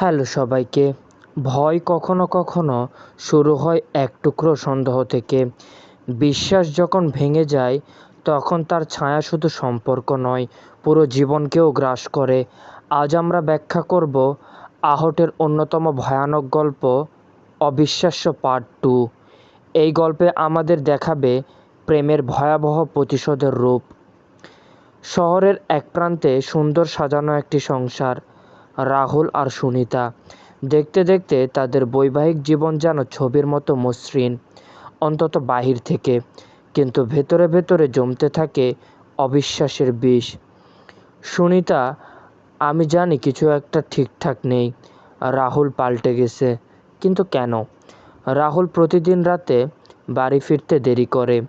Hello সবাইকে। ভয় কখনো কখনো শুরু হয় এক টুকরো সন্দেহ থেকে। বিশ্বাস যখন ভেঙে যায়, তখন তার ছায়া শুধু সম্পর্ক নয়, পুরো জীবনকেও গ্রাস করে। আজ আমরা ব্যাখ্যা করব আহটের অন্যতম ভয়ানক গল্প, অবিশ্বাস্য পার্ট টু। এই গল্পে আমাদের দেখাবে প্রেমের ভয়াবহ প্রতিশোধের রূপ। শহরের এক প্রান্তে সুন্দর সাজানো একটি সংসার। রাহুল আর সুনিতা। দেখতে দেখতে তাদের বৈবাহিক জীবন যেন ছবির মতো মসৃণ, অন্তত বাহির থেকে, কিন্তু ভেতরে ভেতরে জমতে থাকে অবিশ্বাসের বিষ। সুনিতা, আমি জানি কিছু একটা ঠিকঠাক নেই। রাহুল পাল্টে গেছে। কিন্তু কেন? রাহুল প্রতিদিন রাতে বাড়ি ফিরতে দেরি করে।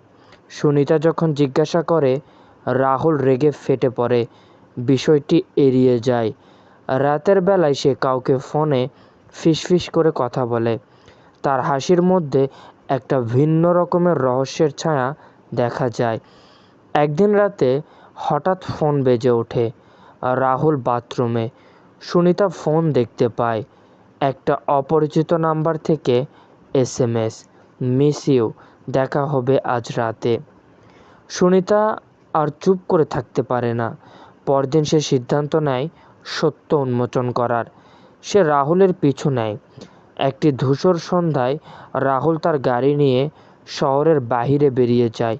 সুনিতা যখন জিজ্ঞাসা করে, রাহুল রেগে ফেটে পড়ে। বিষয়টি এড়িয়ে যায়। রাতের বেলায় সে কাউকে ফোনে ফিসফিস করে কথা বলে। তার হাসির মধ্যে একটা ভিন্ন রকমের রহস্যের ছায়া দেখা যায়। একদিন রাতে হঠাৎ ফোন বেজে ওঠে রাহুল বাথরুমে। সুনিতা ফোন দেখতে পায়। একটা অপরিচিত নাম্বার থেকে S M S miss you, দেখা হবে আজ রাতে। সুনিতা আর চুপ করে থাকতে পারে না। পরদিন সে সিদ্ধান্ত নেয় সত্য উন্মোচন করার। সে রাহুলের পিছু নেয়। একটি ধূসর সন্ধ্যায় রাহুল তার গাড়ি নিয়ে শহরের বাহিরে বেরিয়ে যায়।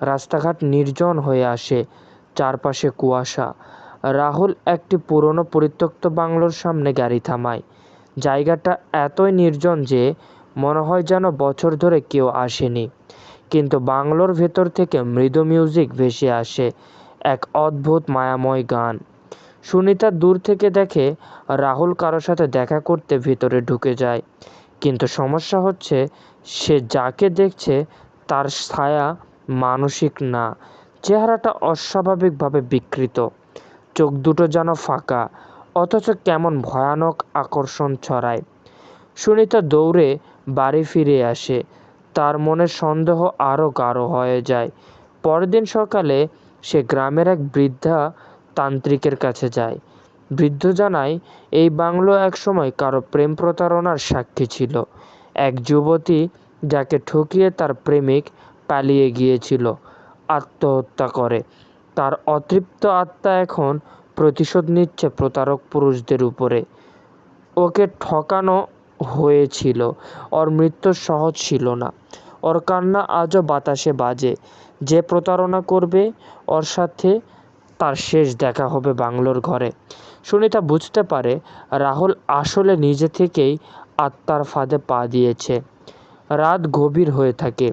রাস্তাঘাট নির্জন হয়ে আসে, চারপাশে কুয়াশা। রাহুল একটি পুরনো পরিত্যক্ত বাংলোর সামনে গাড়ি থামায়। জায়গাটা এতই নির্জন যে মনে হয় যেন বছর ধরে কেউ আসেনি। কিন্তু বাংলোর ভেতর থেকে মৃদু মিউজিক ভেসে আসে এক অদ্ভুত মায়াময় গান। সুনিতা দূর থেকে দেখে রাহুল কারও সাথে দেখা করতে ভিতরে ঢুকে যায়। কিন্তু সমস্যা হচ্ছে, সে যাকে দেখছে তার ছায়া মানসিক না। চেহারাটা অস্বাভাবিকভাবে বিকৃত। চোখ দুটো যেন ফাঁকা, অথচ কেমন ভয়ানক আকর্ষণ ছড়ায়। সুনিতা দৌড়ে বাড়ি ফিরে আসে। তার মনে সন্দেহ আরও গাঢ় হয়ে যায়। পরদিন সকালে সে গ্রামের এক বৃদ্ধা তান্ত্রিকের কাছে যায়। বৃদ্ধ জানায়, এই বাংলো একসময় কারও প্রেম প্রতারণার সাক্ষী ছিল। এক যুবতী যাকে ঠকিয়ে তার প্রেমিক পালিয়ে গিয়েছিল, আত্মহত্যা করে। তার অতৃপ্ত আত্মা এখন প্রতিশোধ নিচ্ছে প্রতারক পুরুষদের উপরে। ওকে ঠকানো হয়েছিল, ওর মৃত্যু সহজ ছিল না। ওর কান্না আজও বাতাসে বাজে। যে প্রতারণা করবে, ওর সাথে তার শেষ দেখা হবে বাংলোর ঘরে। সুনিতা বুঝতে পারে রাহুল আসলে নিজে থেকেই আত্মার ফাঁদে পা দিয়েছে। রাত গভীর হয়ে থাকে।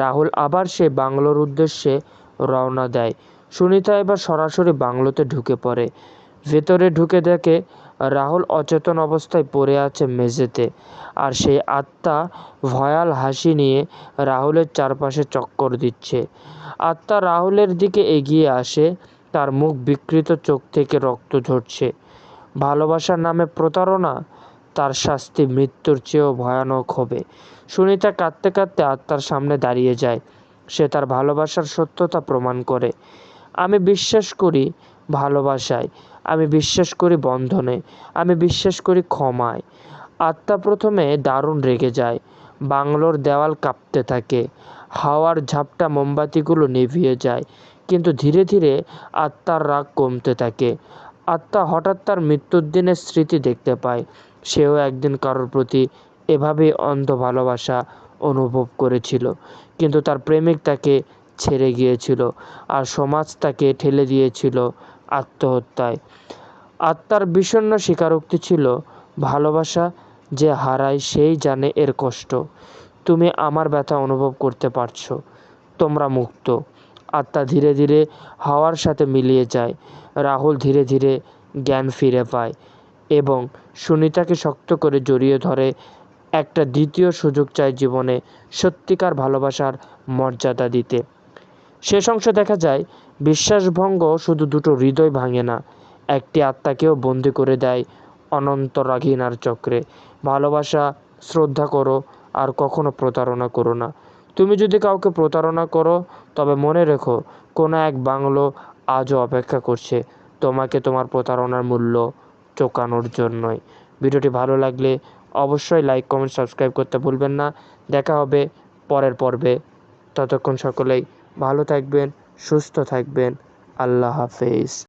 রাহুল আবার সে বাংলোর উদ্দেশ্যে রওনা দেয়। সুনিতা এবার সরাসরি বাংলোতে ঢুকে পড়ে। ভেতরে ঢুকে দেখে রাহুল অচেতন অবস্থায় পড়ে আছে মেঝেতে আর সেই আত্মা ভয়াল হাসি নিয়ে রাহুলের চারপাশে চক্কর দিচ্ছে। আত্মা রাহুলের দিকে এগিয়ে আসে তার মুখ বিকৃত চোখ থেকে রক্ত ঝরছে। ভালোবাসার নামে প্রতারণা, তার শাস্তি মৃত্যুর চেয়েও ভয়ানক হবে। সুনিতা কাঁদতে কাঁদতে আত্মার সামনে দাঁড়িয়ে যায়। সে তার ভালোবাসার সত্যতা প্রমাণ করে। আমি বিশ্বাস করি ভালোবাসায়, আমি বিশ্বাস করি বন্ধনে, আমি বিশ্বাস করি ক্ষমায়। আত্মা প্রথমে দারুণ রেগে যায়, বাংলোর দেওয়াল কাঁপতে থাকে, হাওয়ার ঝাপটা মোমবাতিগুলো নিভিয়ে যায় কিন্তু ধীরে ধীরে আত্মার রাগ কমতে থাকে। আত্মা হঠাৎ তার মৃত্যুর দিনের স্মৃতি দেখতে পায়। সেও একদিন কারোর প্রতি এভাবেই অন্ধ ভালোবাসা অনুভব করেছিল, কিন্তু তার প্রেমিক তাকে ছেড়ে গিয়েছিল আর সমাজ তাকে ঠেলে দিয়েছিল আত্মহত্যায়। আত্মার বিষণ্ন স্বীকারোক্তি ছিল, ভালোবাসা যে হারায় সেই জানে এর কষ্ট। তুমি আমার ব্যথা অনুভব করতে পারছ, তোমরা মুক্ত। আত্মা ধীরে ধীরে হাওয়ার সাথে মিলিয়ে যায়। রাহুল ধীরে ধীরে জ্ঞান ফিরে পায় এবং সুনিতাকে শক্ত করে জড়িয়ে ধরে। একটা দ্বিতীয় সুযোগ চায় জীবনে সত্যিকার ভালোবাসার মর্যাদা দিতে। শেষ অংশ দেখা যায়, বিশ্বাসভঙ্গ শুধু দুটো হৃদয় ভাঙে না, একটি আত্মাকেও বন্দি করে দেয় অনন্ত রাঘিনার চক্রে। ভালোবাসা, শ্রদ্ধা করো, আর কখনো প্রতারণা করো না। তুমি যদি কাউকে প্রতারণা করো, তবে মনে রেখো, কোনো এক বাংলো আজও অপেক্ষা করছে। তোমাকে তোমার প্রতারণার মূল্য চোকানোর জন্যই। ভিডিওটি ভালো লাগলে অবশ্যই লাইক, কমেন্ট, সাবস্ক্রাইব করতে ভুলবেন না। দেখা হবে পরের পর্বে। ততক্ষণ সকলেই ভালো থাকবেন, সুস্থ থাকবেন। আল্লাহ হাফেজ।